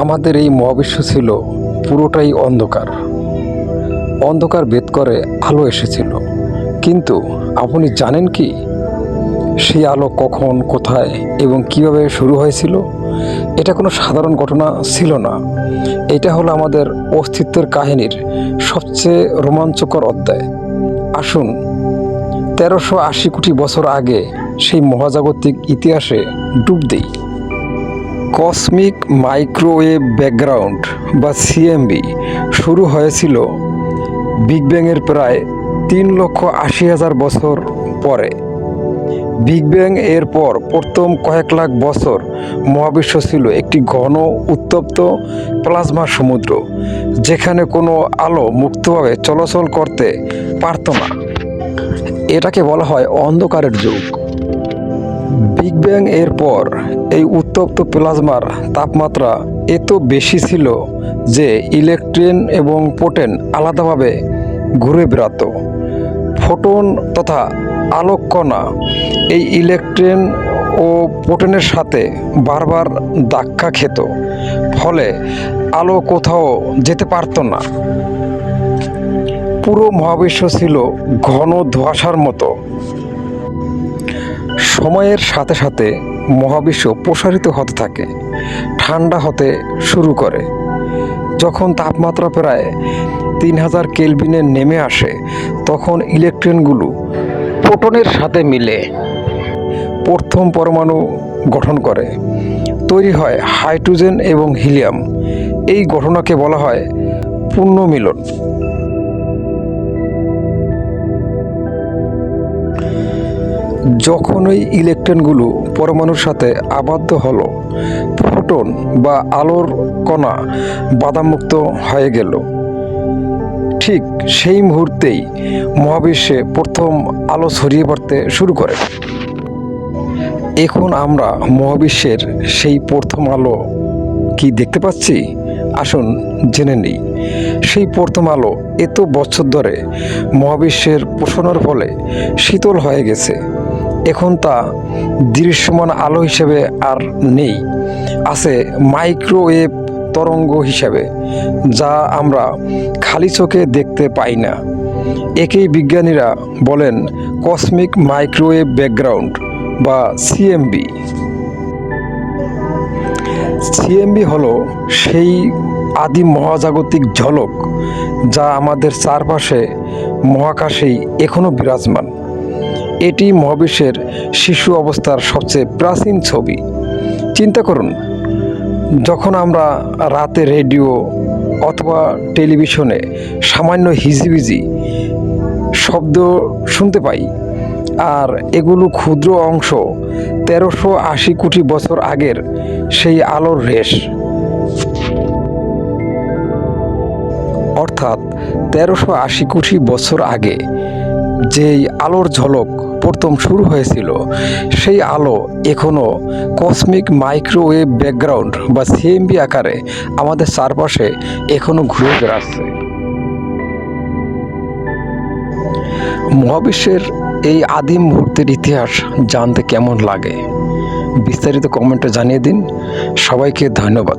আমাদের এই মহাবিশ্ব ছিল পুরোটাই অন্ধকার। অন্ধকার ভেদ করে আলো এসেছিল। কিন্তু আপনি জানেন কি? সেই আলো কখন, কোথায় এবং কীভাবে শুরু হয়েছিল? এটা কোনো সাধারণ ঘটনা ছিল না। এটা হলো আমাদের অস্তিত্বের কাহিনীর সবচেয়ে রোমাঞ্চকর অধ্যায়। আসুন, তেরোশো আশি কোটি বছর আগে সেই মহাজাগতিক ইতিহাসে ডুব দেই। কসমিক মাইক্রোওয়েভ ব্যাকগ্রাউন্ড বা সিএমবি শুরু হয়েছিল বিগ ব্যাংয়ের প্রায় তিন লক্ষ আশি হাজার বছর পরে। বিগ ব্যাং এর পর প্রথম কয়েক লাখ বছর মহাবিশ্ব ছিল একটি ঘন, উত্তপ্ত প্লাজমা সমুদ্র, যেখানে কোনো আলো মুক্তভাবে চলাচল করতে পারত না। এটাকে বলা হয় অন্ধকারের যুগ। বিগ ব্যাং এর পর এই উত্তপ্ত প্লাজমার তাপমাত্রা এত বেশি ছিল যে ইলেকট্রন এবং পোটেন আলাদাভাবে ঘুরে বেড়াতো। ফোটন তথা আলোক কণা এই ইলেকট্রন ও পোটেনের সাথে বারবার ধাক্কা খেত, ফলে আলো কোথাও যেতে পারতো না। পুরো মহাবিশ্ব ছিল ঘন ধোঁয়াশার মতো। সময়ের সাথে সাথে মহাবিশ্ব প্রসারিত হতে থাকে, ঠান্ডা হতে শুরু করে। যখন তাপমাত্রা প্রায় তিন হাজার কেলভিনে নেমে আসে, তখন ইলেকট্রনগুলো প্রোটনের সাথে মিলে প্রথম পরমাণু গঠন করে। তৈরি হয় হাইড্রোজেন এবং হিলিয়াম। এই ঘটনাকে বলা হয় পুণ্যমিলন যখন ওই ইলেকট্রনগুলো পরমাণুর সাথে আবদ্ধ হলো ফোটন বা আলোর কণা বাধামুক্ত হয়ে গেল। ঠিক সেই মুহূর্তেই মহাবিশ্বে প্রথম আলো ছড়িয়ে পড়তে শুরু করে। এখন আমরা মহাবিশ্বের সেই প্রথম আলো কি দেখতে পাচ্ছি? আসুন জেনে নিই। সেই প্রথম আলো এত বছর ধরে মহাবিশ্বের পোষণের ফলে শীতল হয়ে গেছে। এখন তা দৃশ্যমান আলো হিসেবে আর নেই। আছে মাইক্রোওয়েভ তরঙ্গ হিসাবে, যা আমরা খালি চোখে দেখতে পাই না। একেই বিজ্ঞানীরা বলেন কসমিক মাইক্রোওয়েভ ব্যাকগ্রাউন্ড বা সিএমবি সিএমবি হলো সেই আদি মহাজাগতিক ঝলক যা আমাদের চারপাশে মহাকাশেই এখনও বিরাজমান। এটি মহাবিশ্বের শিশু অবস্থার সবচেয়ে প্রাচীন ছবি। চিন্তা করুন, যখন আমরা রাতে রেডিও অথবা টেলিভিশনে সামান্য হিজিবিজি শব্দ শুনতে পাই, আর এগুলো ক্ষুদ্র অংশ তেরোশো আশি কোটি বছর আগের সেই আলোর রেশ। অর্থাৎ তেরোশো আশি কোটি বছর আগে যেই আলোর ঝলক প্রথম শুরু হয়েছিল। সেই আলো এখনও কসমিক মাইক্রোওয়েভ ব্যাকগ্রাউন্ড বা সিএমবি আকারে আমাদের চারপাশে এখনও ঘুরে বেড়াচ্ছে। মহাবিশ্বের এই আদিম মুহূর্তের ইতিহাস জানতে কেমন লাগে? বিস্তারিত কমেন্টে জানিয়ে দিন। সবাইকে ধন্যবাদ।